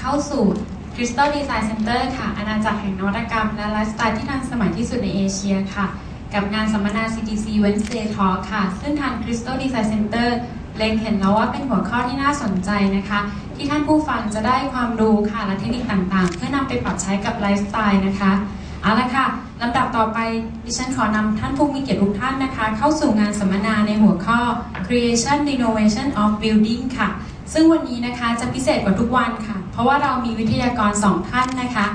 เข้าสู่ Crystal Design Center ค่ะ อาณาจักรแห่งนวัตกรรม และไลฟ์สไตล์ที่ทันสมัยที่สุดในเอเชียค่ะ กับงานสัมมนา CTC Wednesday Talk ค่ะ ซึ่งทาง Crystal Design Center เล็งเห็นแล้วว่าเป็นหัวข้อที่น่าสนใจนะคะ ที่ท่านผู้ฟังจะได้ความรู้ค่ะ และเทคนิคต่างๆ เพื่อนำไปปรับใช้กับไลฟ์สไตล์นะคะเอาละค่ะลำดับต่อไปดิฉันขอนำท่านผู้มีเกียรติทุกท่านนะคะ เข้าสู่งานสัมมนาในหัวข้อ Creation Innovation of Building ค่ะ ซึ่งวันนี้นะคะจะพิเศษกว่าทุกวันค่ะ เพราะว่าเรามีวิทยากรสองท่านนะคะ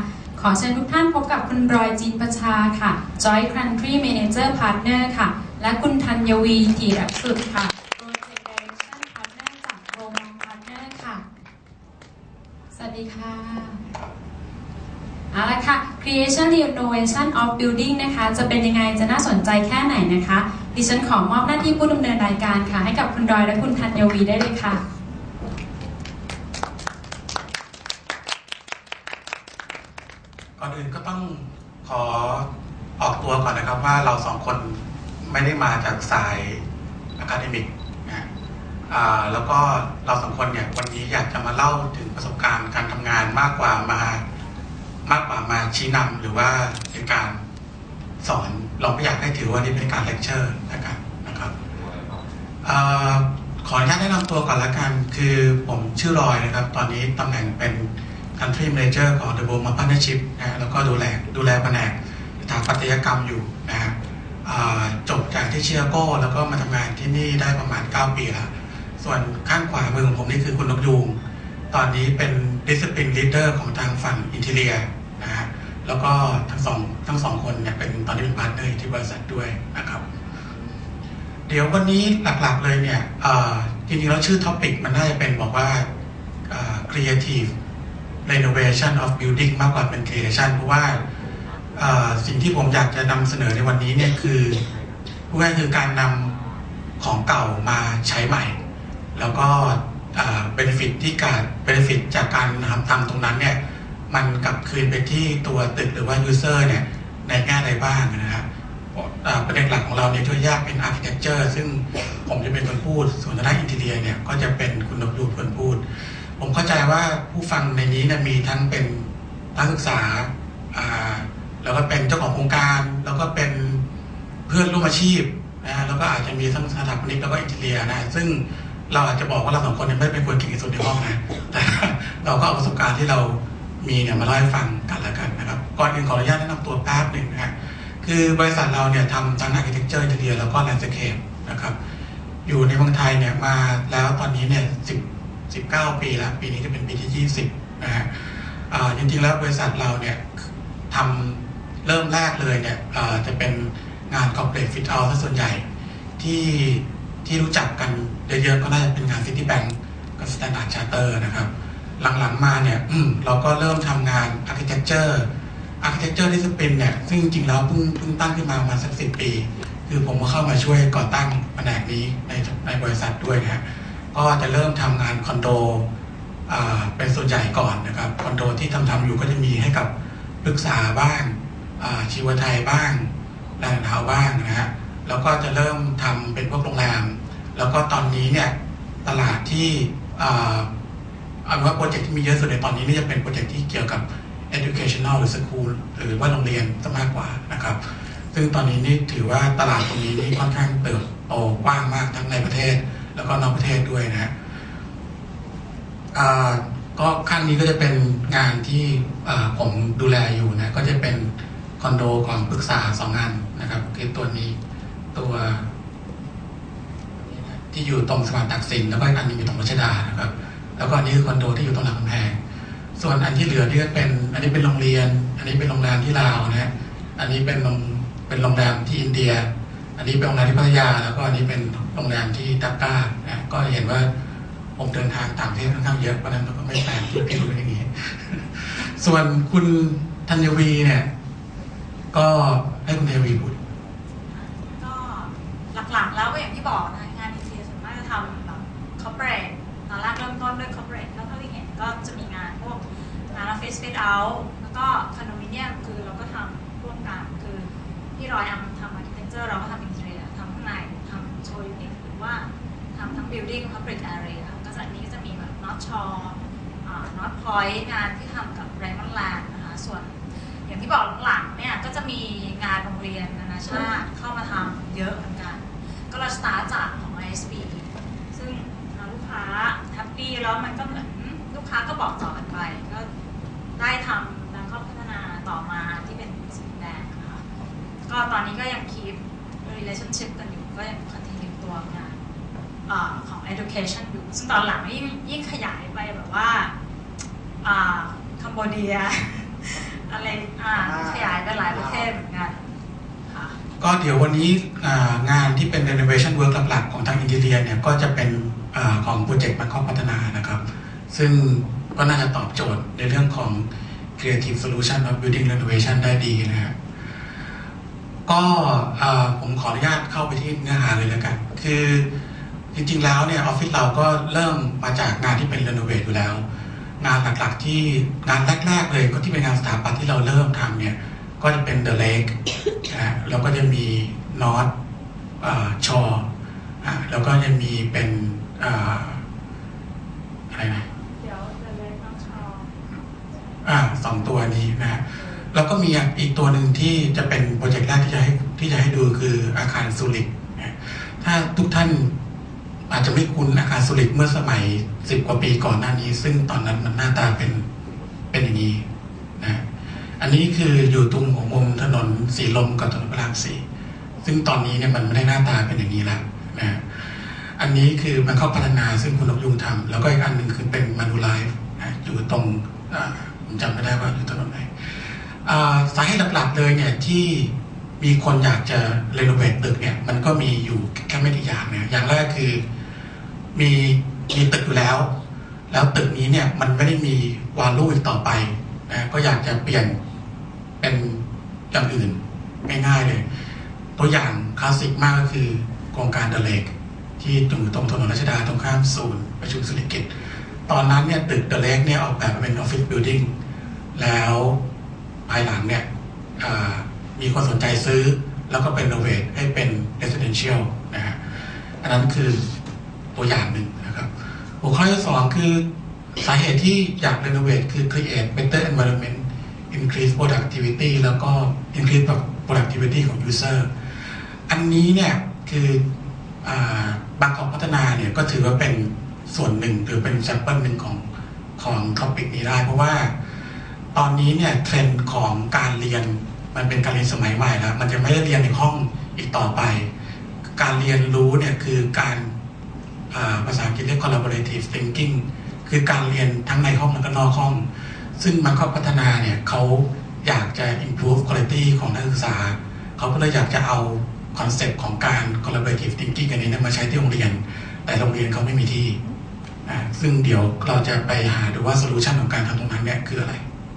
ขอเชิญทุกท่านพบกับคุณรอยจีนประชาค่ะ Joy Country Manager Partner ค่ะ และคุณธัญวีธีรสุดค่ะ Project Direction Partner จากโรมัง Partner ค่ะ สวัสดีค่ะเอาละค่ะ Creation Innovation of Building นะคะ จะเป็นยังไงจะน่าสนใจแค่ไหนนะคะ ดิฉันขอมอบหน้าที่ผู้ดำเนินรายการค่ะ ให้กับคุณรอยและคุณธัญวีได้เลยค่ะ ก่อนอื่นก็ต้องขอออกตัวก่อนนะครับว่าเราสองคนไมาจากสายอะคาเดมิกนะอ่าแล้วก็เราสองคนเนี่ยวันนี้อยากจะมาเล่าถึงประสบการณ์การทำงานมากกว่ามามากกว่ามาชี้นำหรือว่าเป็นการสอนเราไม่อยากให้ถือว่านี่เป็นการเลคเชอร์นะครับนะครับขออนุญาตแนะนำตัวก่อนละกัน คือผมชื่อรอยนะครับ ตอนนี้ตำแหน่งเป็น Country Manager ของ The b o m a Partnership นะฮะแล้วก็ดูแลดูแลแผนกสถาปัตยกรรมอยู่นะฮะอ่า จบจากที่เชิคาโก้ แล้วก็มาทำงานที่นี่ได้ประมาณ 9 ปีล้วส่วนข้างขวามือของผมนี่คือคุณนกยูงตอนนี้เป็น Discipline Leader ของทางฝั่งอินเทเลียนะฮะแล้วก็ทั้งสองทั้งสองคนเนี่ยเป็นตอนนี้เป็นพาร์ทเนอร์ที่บริษัทด้วยนะครับ เดี๋ยววันนี้หลักๆเลยเนี่ยจริงๆแล้วชื่อท็อปิกมันน่าจะเป็นบอกว่า creative renovation of building มากกว่าเป็น creation เพราะว่า สิ่งที่ผมอยากจะนำเสนอในวันนี้เนี่ยคือง่ายคือการนำของเก่ามาใช้ใหม่ แล้วก็เบนฟิตที่การเบนฟิตจากการทำทำตรงนั้นเนี่ยมันกลับคืนไปที่ตัวตึกหรือว่า user เนี่ยในแง่ใดบ้างนะครับประเด็นหลักของเราเนี่ยช่วยยากเป็น architecture ซึ่งผมจะเป็นคนพูด ส่วนทางด้านอินเทียเนี่ยก็จะเป็นคุณนกยูคนพูด ผมเข้าใจว่าผู้ฟังในนี้นี่ยมีทั้งเป็นนักศึกษา แล้วก็เป็นเจ้าของโครงการ แล้วก็เป็นเพื่อนร่วมอาชีพนะแล้วก็อาจจะมีทั้งสถาปนิกแล้วก็อินเทียนะซึ่งเราอาจจะบอกว่าเราสองคนเนี่ยไม่ได้เป็นคนเก่งที่สุดในห้องนะแต่เราก็เอาประสบการณ์ที่เรามีเนี่ยมาเล่าให้ฟังกันล้วกันนะครับก่อนอื่นขออนุญาตแนะนำตัวแป๊บหนึ่งนะฮะคือบริษัทเราเนี่ยทำทั้ง architecture interior แล้วก็ landscape นะครับอยู่ในเมืองไทยเนี่ยมาแล้วตอนนี้เนี่ย10 19ปีแล้ว ปีนี้จะเป็นปีที่20นะฮะอ่าจริงๆแล้วบริษัทเราเนี่ยทำ เริ่มแรกเลยเนี่ยจะเป็นงาน corporate fit out ซะส่วนใหญ่ ที่ที่รู้จักกันเยอะๆก็น่าจะเป็นงาน City Bank กับ Standard Charter นะครับ หลังๆมาเนี่ยอืมเราก็เริ่มทำงาน architecture architecture discipline เนี่ยซึ่งจริงๆแล้วเพิ่งเพิ่งตั้งขึ้นมาประมาณสักสิปี คือผมก็เข้ามาช่วยก่อตั้งแผนกนี้ในในบริษัทด้วยนะก็จะเริ่มทำงานคอนโดอ่าเป็นส่วนใหญ่ก่อนนะครับคอนโดที่ทำทำอยู่ก็จะมีให้กับปรึกษาบ้าง ชีวไทยบ้างแรงเท้าบ้างนะฮะแล้วก็จะเริ่มทำเป็นพวกโรงแรม แล้วก็ตอนนี้เนี่ยตลาดที่อ่าเอาเป็นว่าโปรเจกต์ที่มีเยอะสุดในตอนนี้นี่จะเป็นโปรเจกต์ที่เกี่ยวกับ educational หรือ school หรือว่าโรงเรียนซะมากกว่านะครับ ซึ่งตอนนี้นี่ถือว่าตลาดตรงนี้นี่ค่อนข้างเติบโตกว้างมากทั้งในประเทศ แล้วก็นอกประเทศด้วยนะฮะก็ข้างนี้ก็จะเป็นงานที่ผมดูแลอยู่นะก็จะเป็น คอนโดของปรึกษาสองงานนะครับคือตัวนี้ตัวที่อยู่ตรงสะพานตักสินแล้วก็อันนึงอยู่ตรงรัชดานะครับ แล้วก็อันนี้คือคอนโดที่อยู่ตรงหลังกำแพง ส่วนอันที่เหลือนี่ก็เป็น อันนี้เป็นโรงเรียน อันนี้เป็นโรงแรมที่ลาวนะฮะอันนี้เป็นโรงเป็นโรงแรมที่อินเดีย อันนี้เป็นโรงแรมที่พัทยา แล้วก็อันนี้เป็นโรงแรมที่ดักกานะก็เห็นว่าผมเดินทางต่างประเทศค่อนข้างเยอะเพราะนั้นเราก็ไม่แปลกที่พี่รู้อย่างนี้ ส่วนคุณธัญวีเนี่ย ก็ให้คุณธัญวีพูดก็หลักๆแล้วก็อย่างที่บอกนะงานอินเทียส่วนมากจะทำแบบคอร์เปรสตอนแรกเริ่มต้นด้วยคอร์เปรสแล้วเท่าที่เห็นก็จะมีงานพวกงานออฟฟิศฟิตเอาท์แล้วก็คอนโดมิเนียมคือเราก็ทำร่วมกันคือที่รอยทำทำอาร์เคเต็กเจอร์เราก็ทำอินเทียทำข้างในทำโชว์ยูนิตหรือว่าทำทั้งบิลดิ้งคอร์เปรสแอเรียก็จะอันนี้ก็จะมีแบบน็อตชอน็อตพพอยต์งานที่ทำกับไรมอนแลนด์นะคะส่วน อย่างที่บอกหลังๆเนี่ยก็จะมีงานโรงเรียนนานาชาติเข้ามาทำเยอะเหมือนกัน ก็เราสตาร์จากของ ISB ซึ่งลูกค้าแฮปปี้แล้วมันก็เหมือนลูกค้าก็บอกต่อกันไป ก็ได้ทำแล้วก็พัฒนาต่อมาที่เป็นสีแดงนะคะก็ตอนนี้ก็ยังคีป relationship กันอยู่ก็ยัง continue ตัวงานอของ education อยู่ ซึ่งตอนหลังยิ่งยิ่งขยายไปแบบว่าอ่าคัมโบเดีย อะไรอ่าขยายไปหลายประเทศเหมือนกันค่ะก็เดี๋ยววันนี้งานที่เป็น renovation work หลักๆของทางอินเดียเนี่ยก็จะเป็นอของโปรเจกต์มันข้อพัฒนานะครับ ซึ่งก็น่าจะตอบโจทย์ในเรื่องของ creative solution of building renovation ได้ดีนะฮะก็ผมขออนุญาตเข้าไปที่เนื้อหาเลยแล้วกัน คือจริงๆแล้วเนี่ยออฟฟิศเราก็เริ่มมาจากงานที่เป็น renovate อยู่แล้ว งานหลักๆที่งานแรกๆเลยก็ที่เป็นงานสถาปัตย์ที่เราเริ่มทำเนี่ย ก็จะเป็น The Lake นะฮะแล้วก็จะมีนอตชอแล้วก็จะมีเป็นอ่าอะไรนะเดี๋ยวจะเลยน้องชออ่าสองตัวนี้นะฮะแล้วก็มีอีกตัวหนึ่งที่จะเป็นโปรเจกต์แรกที่จะให้ที่จะให้ดูคืออาคารซูริกนะถ้าทุกท่าน อาจจะไม่คุ้นอาคารซูริกเมื่อสมัยสิบกว่าปีก่อนหน้านี้ ซึ่งตอนนั้นมันหน้าตาเป็นเป็นอย่างนี้นะอันนี้คืออยู่ตรงหัวมุมถนนสีลมกับถนนพระรามสี่ซึ่งตอนนี้เนี่ยมันไม่ได้หน้าตาเป็นอย่างนี้แล้วนะอันนี้คือมันเข้าพัฒนาซึ่งคุณนกยุงทำแล้วก็อีกอันหนึ่งคือเป็นมานูไลฟ์นะอยู่ตรงผมจำไม่ได้ว่าอยู่ถนนไหนอ่าสาเหตุหลักๆเลยเนี่ยที่มีคนอยากจะเรโนเวทตึกเนี่ยมันก็มีอยู่แค่ไม่กี่อย่างเนะอย่างแรกคือ มีมีตึกอยู่แล้ว แล้วตึกนี้เนี่ยมันไม่ได้มีวาลูอีกต่อไปนะก็อยากจะเปลี่ยนเป็นอย่างอื่นง่ายๆเลย ตัวอย่างคลาสสิกมากก็คือโครงการเดอะเลกที่ตรงตรงถนนรัชดาตรงข้ามศูนย์ประชุมสุริกิจ ตอนนั้นเนี่ยตึกเดอะเลกเนี่ยออกแบบมาเป็นออฟฟิศบิลดิ่งแล้วภายหลังเนี่ยมีคนสนใจซื้อ แล้วก็เป็นโนเวทให้เป็น residential นะฮะอันนั้นคือ ตัวอย่างหนึ่งนะครับหัวข้อที่สองคือสาเหตุที่อยาก renovate คือ create better environment increase productivity แล้วก็ increase productivity ของ user อันนี้เนี่ยคืออบางกอกพัฒนาเนี่ยก็ถือว่าเป็นส่วนหนึ่งหรือเป็น sample หนึ่งของของ topic นี้ได้ เพราะว่าตอนนี้เนี่ยเทรนด์ของการเรียนมันเป็นการเรียนสมัยใหม่แล้ว มันจะไม่ได้เรียนในห้องอีกต่อไป การเรียนรู้เนี่ยคือการ ภาษาอังกฤษเรียก collaborative thinking คือการเรียนทั้งในห้องและก็นอกห้อง ซึ่งมันก็พัฒนาเนี่ยเขาอยากจะ improve quality ของนักศึกษา เขาก็เลยอยากจะเอาคอนเซปต์ของการ collaborative thinking อันนี้นยมาใช้ที่โรงเรียน แต่โรงเรียนเขาไม่มีที่ ซึ่งเดี๋ยวเราจะไปหาดูว่าโซลูชันของการทำตรงนั้นเนี่ยคืออะไร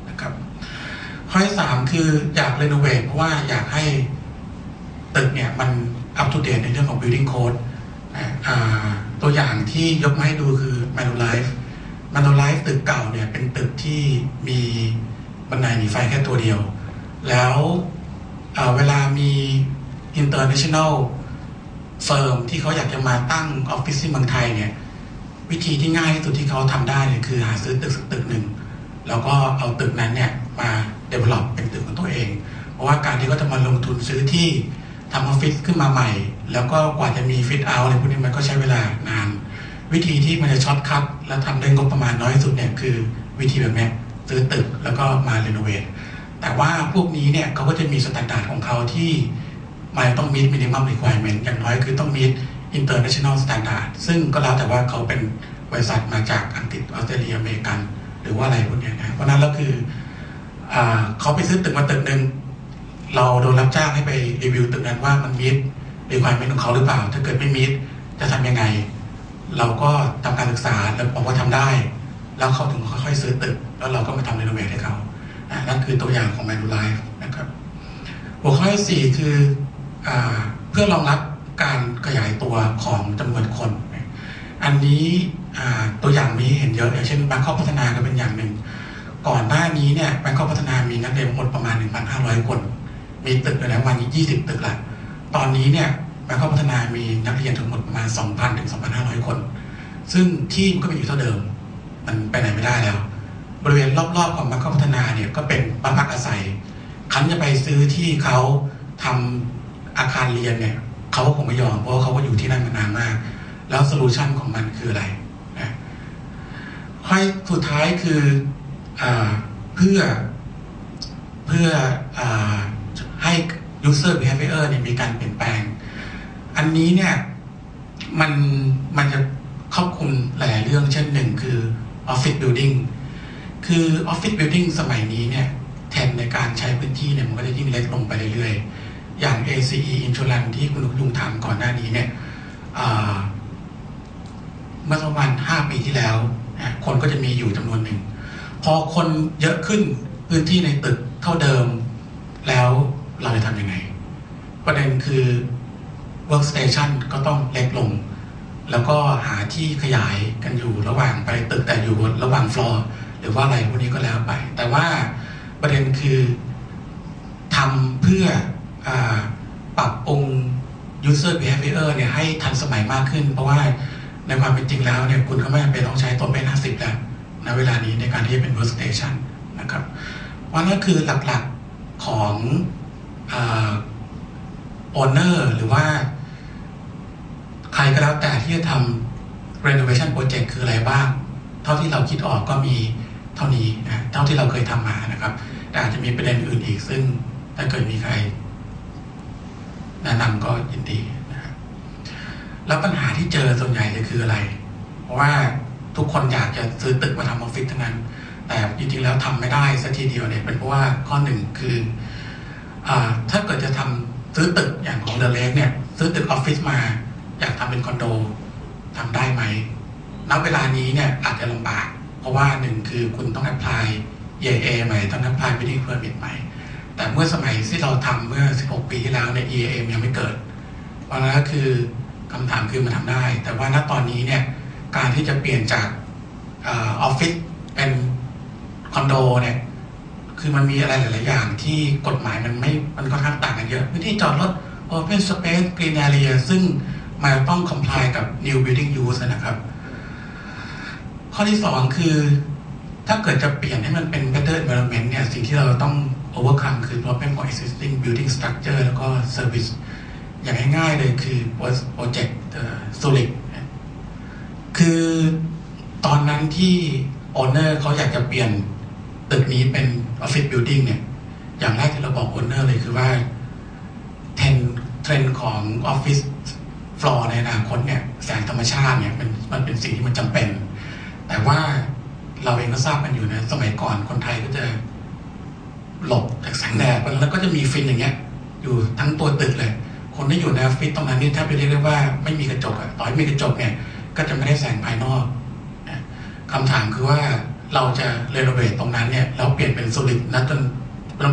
นะครับ ข้อที่สามคืออยาก renovate เพราะว่าอยากให้ตึกเนี่ยมัน up to date ในเรื่องของ building code อ่า ตัวอย่างที่ยกมาให้ดูคือ Manulife Manulife ตึกเก่าเนี่ยเป็นตึกที่มีบันไดหนีไฟแค่ตัวเดียว แล้วเเวลามี international firm ที่เขาอยากจะมาตั้งออฟฟิศที่เมืองไทยเนี่ย วิธีที่ง่ายที่สุดที่เขาทำได้เนี่ยคือหาซื้อตึกสักตึกหนึ่งแล้วก็เอาตึกนั้นเนี่ยมา develop เป็นตึกของตัวเอง เพราะว่าการที่เขาจะมาลงทุนซื้อที่ทำออฟฟิศขึ้นมาใหม่ แล้วก็กว่าจะมีฟิตเอาท์อะไรพวกนี้มันก็ใช้เวลานาน วิธีที่มันจะช็อตคัทและทำได้งบประมาณน้อยสุดเนี่ยคือวิธีแบบนี้ซื้อตึกแล้วก็มารีโนเวทแต่ว่าพวกนี้เนี่ยเขาก็จะมีสแตนดาร์ดของเขาที่มันต้องมี minimum requirement อย่างน้อยคือต้องมี international standard ซึ่งก็แล้วแต่ว่าเขาเป็นบริษัทมาจากอังกฤษออสเตรเลียอเมริกัน หรือว่าอะไรพวกนี้นะเพราะนั้นแล้วคืออเขาไปซื้อตึกมาตึกหนึ่งเราโดนรับจ้างให้ไปรีวิวตึกนั้นว่ามันมี ดรีควอรเมนต์ของเขาหรือเปล่า ถ้าเกิดไม่มีดจะทำยังไง เราก็ทำการศึกษาแล้วบอกว่าทำได้ แล้วเขาถึงค่อยๆซื้อตึก แล้วเราก็มาทำรีโนเวทให้เขาอะนั่นคือตัวอย่างของ Manulife นะครับ หัวข้อที่สี่คืออาเพื่อรองรับการขยายตัวของจำนวนคน อันนี้อ่าตัวอย่างนี้เห็นเยอะอย่างเช่นบางข้อพัฒนาก็เป็นอย่างหนึ่ง ก่อนหน้านี้เนี่ยแบงคอพัฒนามีนักเรียนหมดประมาณ 1,500 คน มีตึกอยู่แล้วประมาณ20 ตึกละตอนนี้เนี่ย แบงคอพัฒนามีนักเรียนทั้งหมดประมาณ 2,000 ถึง 2,500 คน ซึ่งที่มันก็เป็นอยู่เท่าเดิม มันไปไหนไม่ได้แล้ว บริเวณรอบๆของบางกอพัฒนาเนี่ยก็เป็นบ้านพักอาศัย คันจะไปซื้อที่เขาทำอาคารเรียนเนี่ยเขาก็คงไม่ยอมเพราะเขาก็อยู่ที่นั่นมานานมาก แล้วโซลูชันของมันคืออะไรนะข้สุดท้ายคืออเพื่อเพื่ออให้ user behavior เนี่ยมีการเปลี่ยนแปลง อันนี้เนี่ยมันมันจะครอบคลุมหลายๆเรื่องเช่นหนึ่งคือ office building คือ office building สมัยนี้เนี่ยแทนในการใช้พื้นที่เนี่ยมันก็จะยิ่งเล็กลงไปเรื่อยๆ อย่าง ACE Insurance ที่คุณลุงยุงถามก่อนหน้านี้เนี่ยเมื่อประมาณ5ปีที่แล้ว คนก็จะมีอยู่จำนวนหนึ่ง พอคนเยอะขึ้นพื้นที่ในตึกเท่าเดิม แล้วเราจะทำยังไง ประเด็นคือ workstation ก็ต้องเล็กลง แล้วก็หาที่ขยายกันอยู่ระหว่างไปตึกแต่อยู่ระหว่างฟลอร์หรือว่าอะไรพวกนี้ก็แล้วไป แต่ว่าประเด็นคือทำเพื่ออปรับปรุง user behavior เนี่ยให้ทันสมัยมากขึ้น เพราะว่าในความเป็นจริงแล้วเนี่ยคุณก็ไม่จำเป็นต้องใช้โต๊ะเป็น 50 แล้วณเวลานี้ในการที่จะเป็น workstation นะครับว่านั่นคือหลักๆของ โอา owner หรือว่า ใครก็แล้วแต่ที่จะทำ renovation project คืออะไรบ้าง เท่าที่เราคิดออกก็มีเท่านี้นะเท่าที่เราเคยทำมานะครับ แต่อาจจะมีประเด็นอื่นอีกซึ่งถ้าเกิดมีใคร แนะนำก็ยินดีนะครับแล้วปัญหาที่เจอส่วนใหญ่จะคืออะไร เพราะว่าทุกคนอยากจะซื้อตึกมาทำออฟฟิศทั้งนั้น แต่จริงๆแล้วทำไม่ได้สักทีเดียวเนี่ยเป็นเพราะว่าข้อหนึ่งคืออถ้าเกิดจะทำ ซื้อตึกอย่างของเดอะเลกเนี่ย ซื้อตึกออฟฟิศมา อยากทำเป็นคอนโดทำได้ไหมณเวลานี้เนี่ยอาจจะลำบาก เพราะว่าหนึ่งคือคุณต้องแอพพลาย EIA ใหม่ต้องแอพพลาย building permit ใหม่ แต่เมื่อสมัยที่เราทำเมื่อ 16 ปีที่แล้วเนี่ย EIA ยังไม่เกิดเพราะนั้นก็คือคำถามคือมันทำได้ แต่ว่าณตอนนี้เนี่ยการที่จะเปลี่ยนจากออฟฟิศเป็นคอนโดเนี่ย คือมันมีอะไรหลาย ๆ อย่างที่กฎหมายมันไม่ มันค่อนข้างต่างกันเยอะพื้นที่จอดรถ Open Space Green Area ซึ่งมันต้อง comply กับ New Building Use นะครับ ข้อที่สองคือ ถ้าเกิดจะเปลี่ยนให้มันเป็น better environment เนี่ย สิ่งที่เราต้อง overcome คือ problem ของ existing building structure แล้วก็ service อย่างง่าย ๆ เลยคือ project Solid คือตอนนั้นที่ owner เขาอยากจะเปลี่ยน ตึกนี้เป็น office building เนี่ย อย่างแรกที่เราบอก owner เลยคือว่าเทรนเทรนด์ของออฟฟิศฟลอร์ในอนาคตเนี่ยแสงธรรมชาติเนี่ยมันมันเป็นสิ่งที่มันจำเป็น แต่ว่าเราเองก็ทราบกันอยู่นะ สมัยก่อนคนไทยก็จะหลบจากแสงแดดแล้วก็จะมีฟินอย่างเงี้ย อยู่ทั้งตัวตึกเลย คนที่อยู่ในออฟฟิศตรงนั้นนี่แทบจะเรียกได้ว่าไม่มีกระจกอะต่อให้มีกระจกเนี่ย ก็จะไม่ได้แสงภายนอกนะคำถามคือว่า เราจะเรโนเวทตรงนั้นเนี่ยเราเปลี่ยนเป็นโซลิดนะจน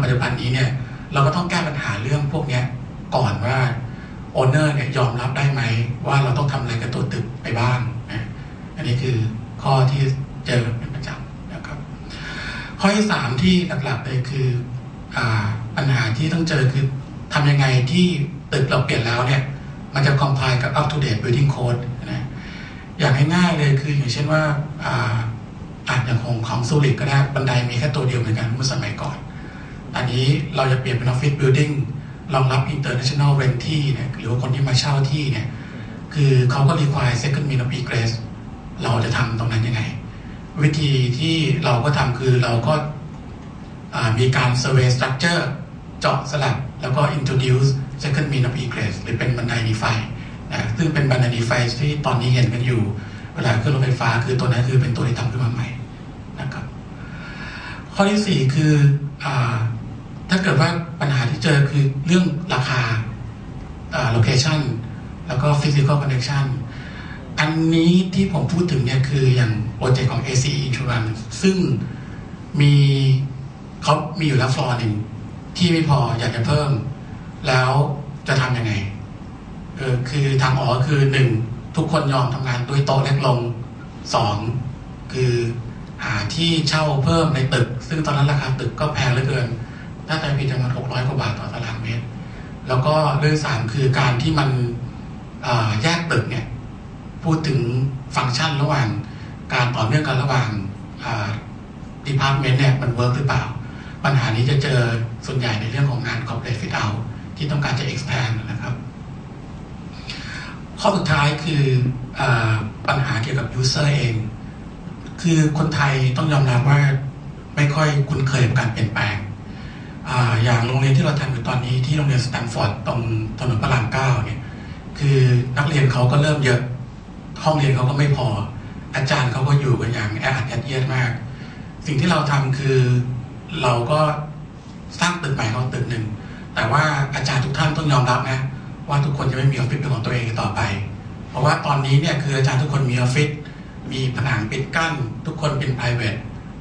ปัจจุบันนี้เนี่ย เราก็ต้องแก้ปัญหาเรื่องพวกนี้ก่อนว่าโอนเนอร์เนี่ยยอมรับได้ไหม ว่าเราต้องทำอะไรกับตัวตึกไปบ้างนะอันนี้คือข้อที่เจอเป็นประจำนะครับ ข้อที่สามที่หลักๆเลยคืออปัญหาที่ต้องเจอคือทำยังไงที่ตึกเราเปลี่ยนแล้วเนี่ยมันจะ comply กับ up to date building code นะอย่างง่ายๆเลยคืออย่างเช่นว่า อาจอย่างของของซูริกก็ได้บันไดมีแค่ตัวเดียวเหมือนกันเมื่อสมัยก่อน อันนี้เราจะเปลี่ยนเป็น office building รองรับ international rent ที่เนี่ยหรือว่าคนที่มาเช่าที่เนี่ยคือเขาก็ require second minimum egress เราจะทำตรงนั้นยังไง วิธีที่เราก็ทำคือเราก็มีการ survey structure เจาะสลับแล้วก็ introduce second minimum egress หรือเป็นบันไดหนีไฟนะซึ่งเป็นบันไดหนีไฟที่ตอนนี้เห็นกันอยู่ เวลาขึ้นรถไฟฟ้าคือตัวนั้นคือเป็นตัวที่ทำขึ้นมาใหม่นะครับ ข้อที่สี่คืออถ้าเกิดว่าปัญหาที่เจอคือเรื่องราคา location แล้วก็ physical connection อันนี้ที่ผมพูดถึงเนี่ยคืออย่างโปรเจกต์ของ ACE Insurance ซึ่งมีเขามีอยู่แล้วฟลอร์หนึ่งที่ไม่พออยากจะเพิ่ม แล้วจะทำยังไงเออคือทางออกคือหนึ่ง ทุกคนยอมทำงานด้วยโต๊ะเล็กลงสองคือหาที่เช่าเพิ่มในตึก ซึ่งตอนนั้นราคาตึกก็แพงเหลือเกิน ถ้าใจผิดประมาณหกร้อยกว่าบาทต่อตารางเมตร แล้วก็เรื่องสามคือการที่มันแยกตึกเนี่ย พูดถึงฟังก์ชันระหว่างการต่อเนื่องกันระหว่างอ่า department เนี่ยมัน work หรือเปล่า ปัญหานี้จะเจอส่วนใหญ่ในเรื่องของงาน corporate fit out ที่ต้องการจะ expand นะครับ ข้อสุดท้ายคืออปัญหาเกี่ยวกับ user เอง คือคนไทยต้องยอมรับว่าไม่ค่อยคุ้นเคยกับการเปลี่ยนแปลงออย่างโรงเรียนที่เราทำอยู่ตอนนี้ที่โรงเรียนสแตนฟอร์ดตรงถนนพระรามเก้าเนี่ยคือนักเรียนเขาก็เริ่มเยอะ ห้องเรียนเขาก็ไม่พอ อาจารย์เขาก็อยู่กันอย่างแออัดยัดเยียดมาก สิ่งที่เราทำคือเราก็สร้างตึกใหม่เขาตึกหนึ่งแต่ว่าอาจารย์ทุกท่านต้องยอมรับนะ ว่าทุกคนจะไม่มีออฟฟิศเป็นของตัวเองต่อไป เพราะว่าตอนนี้เนี่ยคืออาจารย์ทุกคนมีออฟฟิศมีผนังปิดกั้น ทุกคนเป็น p r i v a t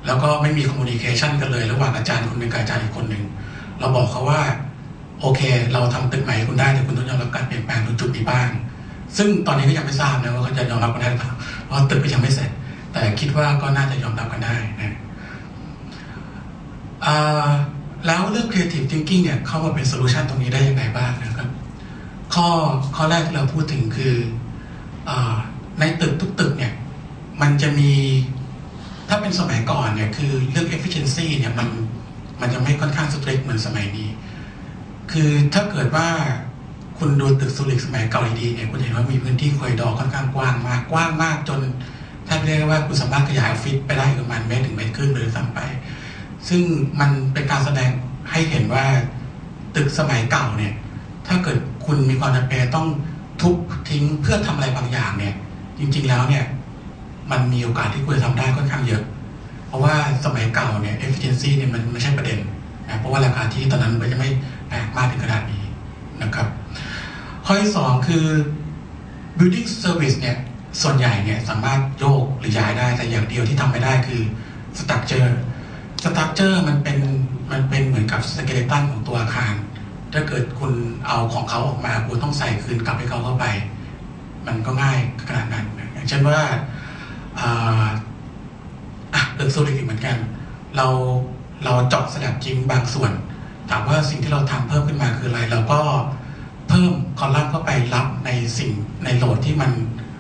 แล้วก็ไม่มีคอมมูนิเคชันกันเลย ระหว่างอาจารย์คนหนึ่งกับอาจารย์อีกคนหนึ่งเราบอกเขาว่า โอเค เราทำตึกใหม่ให้คุณได้แต่คุณต้องยอมรับการเปลี่ยนแปลงตรงจุดนี้บ้าง ซึ่งตอนนี้ก็ยังไม่ทราบนะว่าเขาจะยอมรับกันได้หรือเปล่าเพราะตึกก็ยังไม่เสร็จ แต่คิดว่าก็น่าจะยอมรับกันได้นะแล้วเรื่อง creative thinking เนี่ยเข้ามาเป็นโซลูชันตรงนี้ได้ยังไงบ้างนะครับ ข้อข้อแรกที่เราพูดถึงคืออในตึกทุกตึกเนี่ยมันจะมีถ้าเป็นสมัยก่อนเนี่ยคือเรื่อง efficiency เนี่ยมันมันจะไม่ค่อนข้าง strict เหมือนสมัยนี้ คือถ้าเกิดว่าคุณดูตึกสุริกสมัยเก่าดีเนี่ยคุณเห็นว่ามีพื้นที่คอยดอค่อนข้างกว้างมากกว้างมากจนแทบเรียกว่าคุณสามารถขยายออฟฟิศไปได้ประมาณเมตรถึงเมตรครึ่งเลยซ้ำไป ซึ่งมันเป็นการแสดงให้เห็นว่าตึกสมัยเก่าเนี่ย ถ้าเกิด คุณมีความจำเป็นต้องทุบทิ้งเพื่อทำอะไรบางอย่างเนี่ย จริง ๆแล้วเนี่ย มันมีโอกาสที่คุณจะทำได้ค่อนข้างเยอะ เพราะว่าสมัยเก่าเนี่ย efficiency เนี่ยมันไม่ใช่ประเด็นนะเพราะว่าราคาที่ตอนนั้นมันจะไม่แพงมากถึงขนาดนี้นะครับ ข้อที่สองคือ building service เนี่ยส่วนใหญ่เนี่ยสามารถโยกหรือย้ายได้แต่อย่างเดียวที่ทำไม่ได้คือ structure structure มันเป็นมันเป็นเหมือนกับ skeleton ของตัวอาคาร ถ้าเกิดคุณเอาของเขาออกมาคุณต้องใส่คืนกลับให้เขาเข้าไป มันก็ง่ายขนาดนั้น อย่างเช่นว่าอะเรื่องโซลิดอีกเหมือนกัน เราเราเจาะสลับจริงบางส่วน ถามว่าสิ่งที่เราทำเพิ่มขึ้นมาคืออะไร เราก็เพิ่มคอลัมน์เข้าไปรับในสิ่งในโหลดที่มัน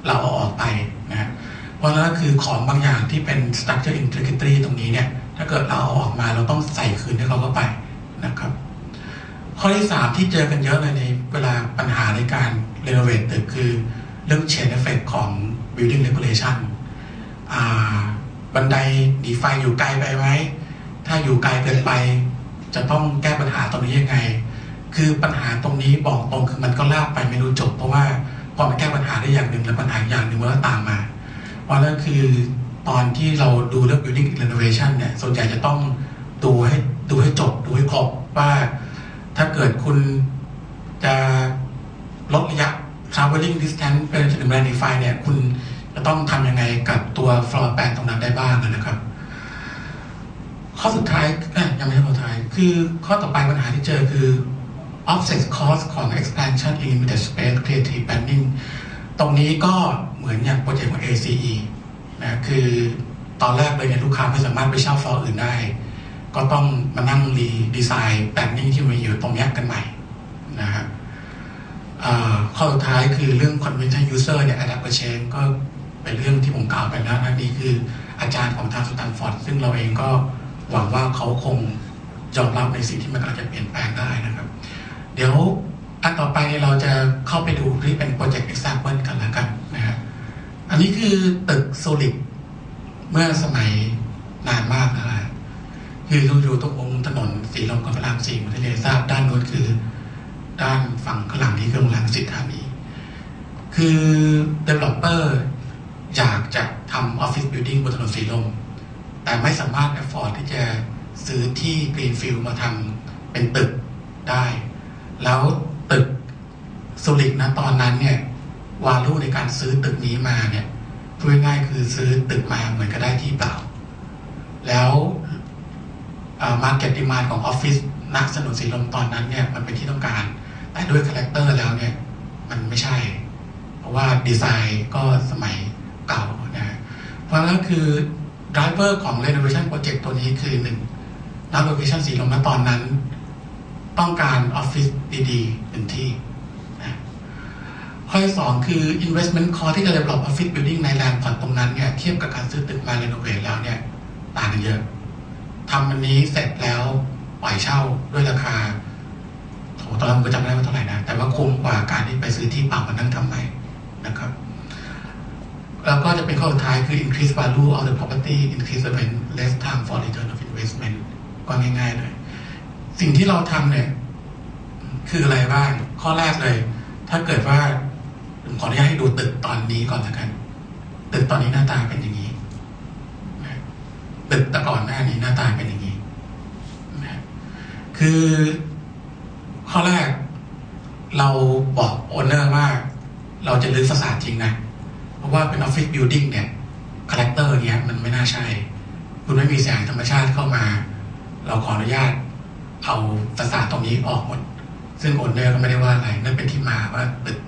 เราเอาออกไปนะฮะเพราะฉะนั้นคือของบางอย่างที่เป็น structure integrity ตรงนี้เนี่ย ถ้าเกิดเราเอาออกมาเราต้องใส่คืนให้เขาเข้าไปนะครับ ข้อที่สามที่เจอกันเยอะเลยในเวลาปัญหาในการเรโนเวทตึกคือเรื่อง chain effect ของ building regulation อ่าบันไดหนีไฟอยู่ไกลไปไหม ถ้าอยู่ไกลเกินไป จะต้องแก้ปัญหาตรงนี้ยังไง คือปัญหาตรงนี้บอกตรงคือมันก็ลากไปไม่รู้จบ เพราะว่าพอมันแก้ปัญหาได้อย่างหนึ่งแล้วปัญหาอีกอย่างหนึ่งมันก็ตามมา เพราะนั่นคือตอนที่เราดูเรื่อง building renovation เนี่ยส่วนใหญ่จะต้องดูให้ดูให้จบดูให้ครบว่า ถ้าเกิดคุณจะลดระยะ traveling distance เป็นถึงแรงดีไฟเนี่ย คุณจะต้องทำยังไงกับตัว floor plan ตรงนั้นได้บ้างนะครับ ข้อสุดท้ายยยังไม่ใช่ข้อสุดท้าย คือข้อต่อไปปัญหาที่เจอคือ offset cost ของ expansion in limited space creative planning ตรงนี้ก็เหมือนอย่างโปรเจกต์ของ ACE นะคือตอนแรกเลยเนี่ยลูกค้าไม่สามารถไปเช่าฟลอร์อื่นได้ ก็ต้องมานั่งรีดีไซน์แ l นนิ่งที่มีอยู่ตรงนี้ยกันใหม่นะฮะข้อสุดท้ายคือเรื่อง convention user เนี่ย adapt กับ change ก็เป็นเรื่องที่ผมกล่าวไปแล้วนะนี่คืออาจารย์ของทางสแตนฟอร์ดซึ่งเราเองก็หวังว่าเขาคงยอมรับในสิ่งที่มันกำลังจะเปลี่ยนแปลงได้นะครับ เดี๋ยวอันต่อไปเราจะเข้าไปดูที่เป็นโปรเจกต์ example กันแล้วกันนะฮะอันนี้คือตึกโซลิดเมื่อสมัยนานมากแล้ว คือเราอยู่ตรงองค์ถนนสีลมกับพระรามสี่มันทะเลทราบด้านโน้นคือ ด้านฝั่งข้างหลังนี้คือโรงแรมสิทธานีคือ developer อยากจะทำออฟฟิศบิลดิ่งบนถนนสีลม แต่ไม่สามารถ afford ที่จะซื้อที่ Greenfield มาทำเป็นตึกได้ แล้วตึกสุริกนะตอนนั้นเนี่ยวาลูในการซื้อตึกนี้มาเนี่ยพูดง่ายคือซื้อตึกมาเหมือนก็ได้ที่เปล่า แล้ว มาร์เก็ตดิมานของออฟฟิศนักสนุนสีลมตอนนั้นเนี่ยมันเป็นที่ต้องการ แต่ด้วยคาแรคเตอร์แล้วเนี่ยมันไม่ใช่ เพราะว่าดีไซน์ก็สมัยเก่านะเพราะฉะนั้นคือ driver ของ renovation project ตัวนี้คือหนึ่งนัก location สีลมณตอนนั้น ต้องการออฟฟิศดีๆหนึ่งที่ข้อที่สองคือ investment cost ที่จะ develop office building ในแลนด์พอร์ตรงนั้นเนี่ยเทียบกับการซื้อตึกมา renovate แล้วเนี่ยต่างกันเยอะ ทำอันนี้เสร็จแล้วปล่อยเช่าด้วยราคาโถตอนนั้นผมก็จำไม่ได้ว่าเท่าไหร่นะ แต่ว่าคุ้มกว่าการที่ไปซื้อที่เปล่ามานั่งทำใหม่นะครับ แล้วก็จะเป็นข้อสุดท้ายคือ increase value of the property increase the rent less time for return of investment ก็ง่ายๆเลย สิ่งที่เราทำเนี่ย คืออะไรบ้าง ข้อแรกเลย ถ้าเกิดว่าผมขออนุญาตให้ดูตึกตอนนี้ก่อนละกัน ตึกตอนนี้หน้าตาเป็นย่าง ตึกแต่ก่อนหน้านี้หน้าตาเป็นอย่างนี้นะคือข้อแรก เราบอกโอนเนอร์ว่าเราจะรื้อฟาสาดจริงนะ เพราะว่าเป็นออฟฟิศบิลดิ่งเนี่ยคาแรคเตอร์เนี้ยมันไม่น่าใช่ คุณไม่มีแสงธรรมชาติเข้ามา เราขออนุญาต เอาฟาสาดตรงนี้ออกหมด ซึ่งโอนเนอร์ก็ไม่ได้ว่าอะไรนั่นเป็นที่มาว่าตึก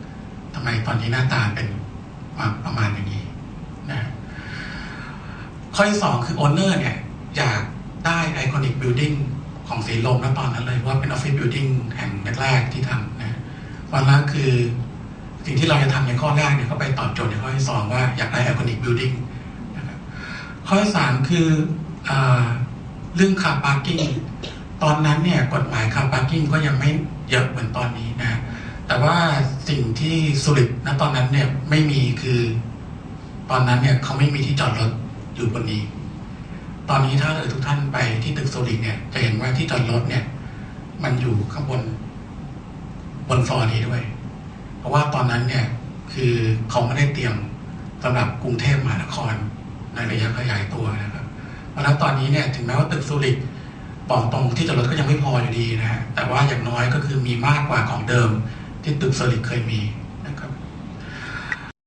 ทำไมตอนนี้หน้าตาเป็นประมาณอย่างนี้ ข้อที่สองคือโอนเนอร์เนี่ยอยากได้ไอคอนิกบิลดิ่งของสีลมณตอนนั้นเลยว่าเป็นออฟฟิศบิลดิ่งแห่งแรกๆที่ทำนะวันนั้นคือ สิ่งที่เราจะทำในข้อแรกเนี่ยก็ไปตอบโจทย์ในข้อที่สองว่าอยากได้ไอคอนิกบิลดิ่งนะครับข้อที่สามคืออเรื่องคาร์พาร์กิ้งตอนนั้นเนี่ยกฎหมายคาร์พาร์กิ้งก็ยังไม่เยอะเหมือนตอนนี้นะแต่ว่าสิ่งที่สุริตณตอนนั้นเนี่ยไม่มีคือ ตอนนั้นเนี่ยเขาไม่มีที่จอดรถ อยู่บนนี้ ตอนนี้ถ้าเกิดทุกท่านไปที่ตึกโซลิดเนี่ย จะเห็นว่าที่จอดรถเนี่ย มันอยู่ข้างบน บนฟลอร์นี้ด้วย เพราะว่าตอนนั้นเนี่ย คือเขาไม่ได้เตรียมสำหรับกรุงเทพมหานครในระยะขยายตัวนะครับ เพราะฉะนั้นตอนนี้เนี่ยถึงแม้ว่าตึกโซลิดบอกตรงที่จอดรถก็ยังไม่พออยู่ดีนะฮะแต่ว่าอย่างน้อยก็คือมีมากกว่าของเดิมที่ตึกโซลิดเคยมี